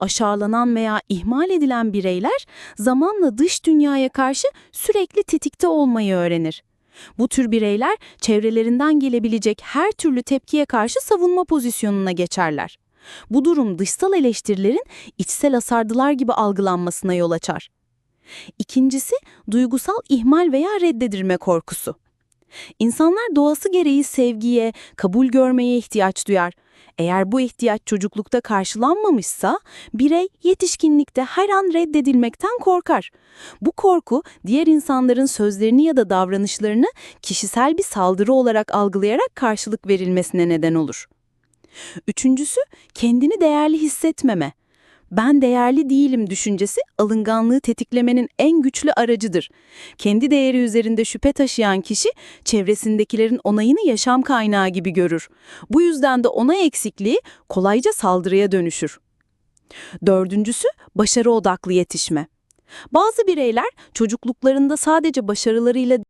aşağılanan veya ihmal edilen bireyler zamanla dış dünyaya karşı sürekli tetikte olmayı öğrenir. Bu tür bireyler çevrelerinden gelebilecek her türlü tepkiye karşı savunma pozisyonuna geçerler. Bu durum dışsal eleştirilerin içsel asardılar gibi algılanmasına yol açar. İkincisi, duygusal ihmal veya reddedilme korkusu. İnsanlar doğası gereği sevgiye, kabul görmeye ihtiyaç duyar. Eğer bu ihtiyaç çocuklukta karşılanmamışsa, birey yetişkinlikte her an reddedilmekten korkar. Bu korku, diğer insanların sözlerini ya da davranışlarını kişisel bir saldırı olarak algılayarak karşılık verilmesine neden olur. Üçüncüsü, kendini değerli hissetmeme. Ben değerli değilim düşüncesi alınganlığı tetiklemenin en güçlü aracıdır. Kendi değeri üzerinde şüphe taşıyan kişi çevresindekilerin onayını yaşam kaynağı gibi görür. Bu yüzden de onay eksikliği kolayca saldırıya dönüşür. Dördüncüsü başarı odaklı yetişme. Bazı bireyler çocukluklarında sadece başarılarıyla